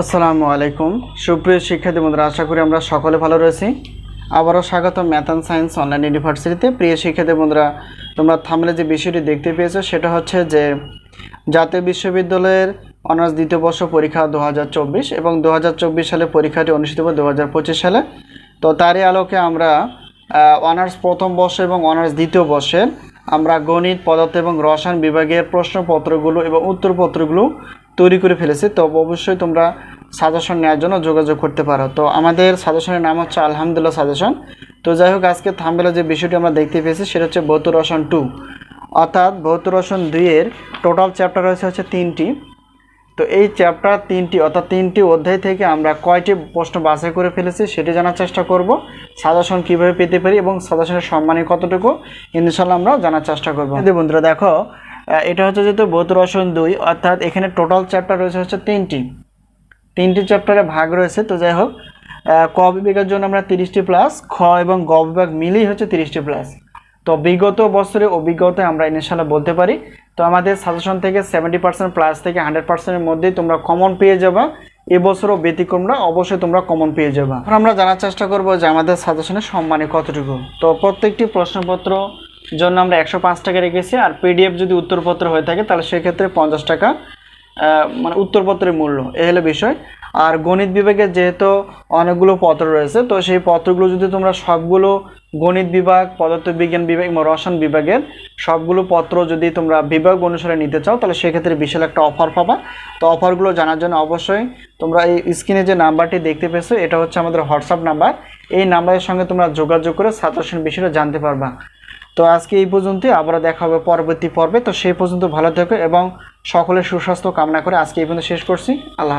আসসালামু আলাইকুম। সুপ্রিয় শিক্ষার্থী বন্ধুরা, আশা করি আমরা সকলে ভালো রয়েছি। আবারও স্বাগত ম্যাথ অ্যান্ড সায়েন্স অনলাইন ইউনিভার্সিটিতে। প্রিয় শিক্ষার্থী বন্ধুরা, তোমরা থামলে যে বিষয়টি দেখতে পেয়েছ, সেটা হচ্ছে যে জাতীয় বিশ্ববিদ্যালয়ের অনার্স দ্বিতীয় বর্ষ পরীক্ষা দু হাজার চব্বিশ এবং দু হাজার চব্বিশ সালে পরীক্ষাটি অনুষ্ঠিত হবে দু হাজার পঁচিশ সালে। তো তারই আলোকে আমরা অনার্স প্রথম বর্ষ এবং অনার্স দ্বিতীয় বর্ষের আমরা গণিত, পদার্থ এবং রসায়ন বিভাগের প্রশ্নপত্রগুলো এবং উত্তরপত্রগুলো তৈরি করে ফেলেছি, তো অবশ্যই তোমরা সাজেশন নেওয়ার জন্য যোগাযোগ করতে পারো। তো আমাদের সাজেশনের নাম হচ্ছে আলহামদুলিল্লাহ সাজেশন তো যাই হোক, আজকে থামবেলা যে বিষয়টি আমরা দেখতে পেয়েছি, সেটা হচ্ছে ভৌত রসায়ন টু অর্থাৎ ভৌত রসন দুইয়ের টোটাল চ্যাপ্টার রয়েছে হচ্ছে তিনটি। তো এই চ্যাপ্টার তিনটি, অর্থাৎ তিনটি অধ্যায় থেকে আমরা কয়টি প্রশ্ন বাছাই করে ফেলেছি, সেটি জানার চেষ্টা করব। সাজেশন কীভাবে পেতে পারি এবং সাজেশনের সম্মানে কতটুকু ইনশাল্লাহ আমরা জানার চেষ্টা করব। বন্ধুরা, দেখো এটা হচ্ছে যেহেতু ভৌত রসায়ন দুই, অর্থাৎ এখানে টোটাল চ্যাপ্টার রয়েছে হচ্ছে তিনটি। তিনটি চ্যাপ্টারে ভাগ রয়েছে, তো যাই হোক ক বিভাগের জন্য আমরা তিরিশটি প্লাস খ এবং গ বিভাগ মিলেই হচ্ছে তিরিশটি প্লাস তো বিগত বছরের অভিজ্ঞতায় আমরা ইনশাল্লাহ বলতে পারি। তো আমাদের সাজেশন থেকে সেভেন্টি পার্সেন্ট প্লাস থেকে হান্ড্রেড পার্সেন্টের মধ্যেই তোমরা কমন পেয়ে যাবা। এবছরও ব্যতিক্রমরা অবশ্যই তোমরা কমন পেয়ে যাবা। আমরা জানার চেষ্টা করব যে আমাদের সাজেশনের সম্মানে কতটুকু। তো প্রত্যেকটি প্রশ্নপত্র জন্য আমরা একশো পাঁচ টাকা রেখেছি। আর পিডিএফ যদি উত্তরপত্র হয়ে থাকে, তাহলে সেক্ষেত্রে পঞ্চাশ টাকা মানে উত্তরপত্রের মূল্য। এ হলো বিষয়। আর গণিত বিভাগে যেহেতু অনেকগুলো পত্র রয়েছে, তো সেই পত্রগুলো যদি তোমরা সবগুলো গণিত বিভাগ, পদার্থবিজ্ঞান বিভাগ এবং রসায়ন বিভাগের সবগুলো পত্র যদি তোমরা বিভাগ অনুসারে নিতে চাও, তাহলে সেক্ষেত্রে বিশাল একটা অফার পাবা। তো অফারগুলো জানার জন্য অবশ্যই তোমরা এই স্ক্রিনে যে নাম্বারটি দেখতে পেয়েছ, এটা হচ্ছে আমাদের হোয়াটসঅ্যাপ নাম্বার। এই নাম্বারের সঙ্গে তোমরা যোগাযোগ করে ছাত্রসেন বিষয়টা জানতে পারবা। তো আজকে এই পর্যন্তই আবার দেখা হবে পরবর্তী পর্বে। তো সেই পর্যন্ত ভালো থেকো এবং সকলের সুস্বাস্থ্য কামনা করে আজকে এই পর্যন্ত শেষ করছি। আল্লাহ